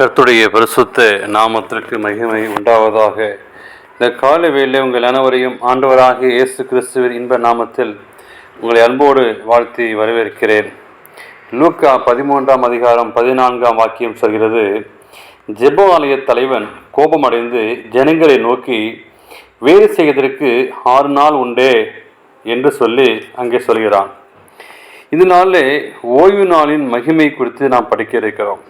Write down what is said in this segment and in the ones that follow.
கர்த்துடைய பரிசுத்த நாமத்திற்கு மகிமை உண்டாவதாக. இந்த காலை வேளையிலே உங்கள் அனைவரையும் ஆண்டவராகிய இயேசு கிறிஸ்துவின் இன்ப நாமத்தில் உங்களை அன்போடு வாழ்த்தி வரவேற்கிறேன். லூக்கா பதிமூன்றாம் அதிகாரம் பதினான்காம் வாக்கியம் சொல்கிறது ஜெப ஆலய தலைவன் கோபமடைந்து ஜனங்களை நோக்கி வேறு செய்வதற்கு ஆறு நாள் உண்டே என்று சொல்லி அங்கே சொல்கிறான். இதனாலே ஓய்வு நாளின் மகிமை குறித்து நாம் படிக்க இருக்கிறோம்.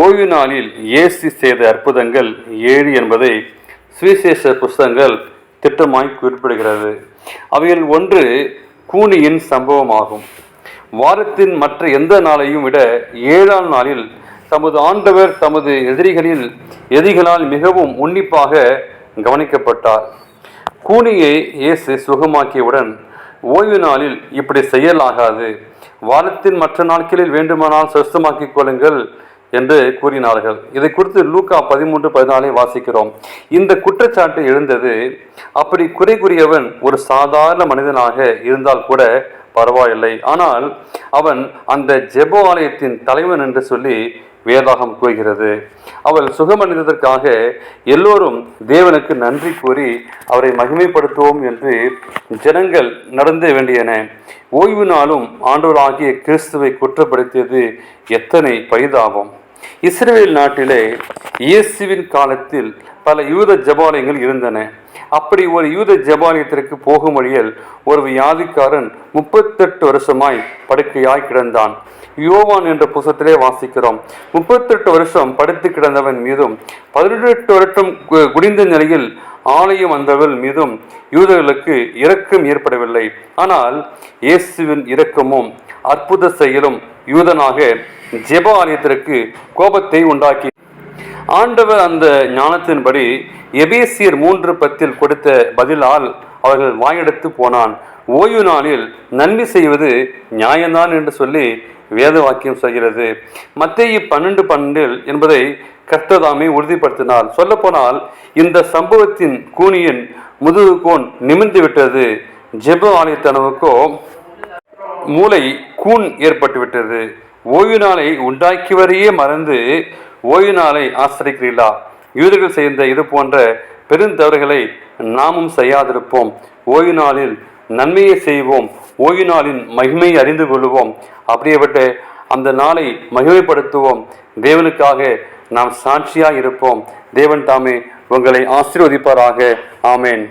ஓய்வு நாளில் இயேசு செய்த அற்புதங்கள் ஏழு என்பதை சுவிசேஷ புஸ்தகங்கள் திட்டமாய் குறிப்பிடுகிறது. அவையில் ஒன்று கூனியின் சம்பவமாகும். வாரத்தின் மற்ற எந்த நாளையும் விட ஏழாம் நாளில் தமது ஆண்டவர் தமது எதிரிகளில் எதிரிகளால் மிகவும் உன்னிப்பாக கவனிக்கப்பட்டார். கூனியை இயேசு சுகமாக்கியவுடன் ஓய்வு நாளில் இப்படி செய்யலாகாது. வாரத்தின் மற்ற நாட்களில் வேண்டுமானால் சுத்தமாக்கிக் கொள்ளுங்கள். என்று கூறினார்கள். இதை குறித்து லூக்கா பதிமூன்று பதினாலை வாசிக்கிறோம். இந்த குற்றச்சாட்டு எழுந்தது அப்படி குறை கூறியவன் ஒரு சாதாரண மனிதனாக இருந்தால் கூட பரவாயில்லை. ஆனால் அவன் அந்த ஜெப ஆலயத்தின் தலைவன் என்று சொல்லி வேதாகம் கூறுகிறது. அவள் சுகமடைந்ததற்காக எல்லோரும் தேவனுக்கு நன்றி கூறி அவரை மகிமைப்படுத்துவோம் என்று ஜனங்கள் நடந்த வேண்டியன. ஓய்வு நாளும் ஆண்டோராகிய கிறிஸ்துவை குற்றப்படுத்தியது எத்தனை பரிதாபம். இஸ்ரேல் நாட்டிலே இயேசுவின் காலத்தில் பல யூத ஜபாலயங்கள் இருந்தன. அப்படி ஒரு யூத ஜபாலயத்திற்கு போகும் வழியில் ஒரு வியாதிக்காரன் முப்பத்தெட்டு வருஷமாய் படுக்கையாய் கிடந்தான். யோவான் என்ற புத்தகத்திலே வாசிக்கிறோம். முப்பத்தெட்டு வருஷம் படுத்து கிடந்தவன் மீதும் பதினெட்டு வருஷம் குடிந்த நிலையில் ஆலயம் வந்தவள் மீதும் யூதர்களுக்கு இரக்கம் ஏற்படவில்லை. ஆனால் இயேசுவின் இரக்கமும் அற்புத செயலும் யூதனாக ஜெப ஆலயத்திற்கு கோபத்தை உண்டாக்கி. ஆண்டவர் அந்த ஞானத்தின்படி எபேசியர் மூன்று பத்தில் கொடுத்த பதிலால் அவர்கள் வாயெடுத்து போனான். ஓய்வு நாளில் நன்மை செய்வது நியாயம்தான் என்று சொல்லி வேத வாக்கியம் சொல்கிறது. மத்திய பன்னெண்டு பன்னெண்டில் என்பதை கர்த்ததாமே உறுதிப்படுத்தினார். சொல்லப்போனால் இந்த சம்பவத்தின் கூனியின் முதுகுகோன் நிமிர்ந்து விட்டது. ஜெப ஆலயத்தனவுக்கோ மூளை கூன் ஏற்பட்டுவிட்டது ஓய்வு நாளை உண்டாக்கியவரையே மறந்து ஓய்வு நாளை ஆசிரிக்கிறீர்களா? யூதர்கள் செய்த இது போன்ற பெருந்தவறுகளை நாமும் செய்யாதிருப்போம். ஓய்வு நாளில் நன்மையை செய்வோம். ஓய்வு நாளின் மகிமையை அறிந்து கொள்வோம். அப்படியேப்பட்ட அந்த நாளை மகிமைப்படுத்துவோம். தேவனுக்காக நாம் சாட்சியாக இருப்போம். தேவன் தாமே உங்களை ஆசீர்வதிப்பாராக. ஆமேன்.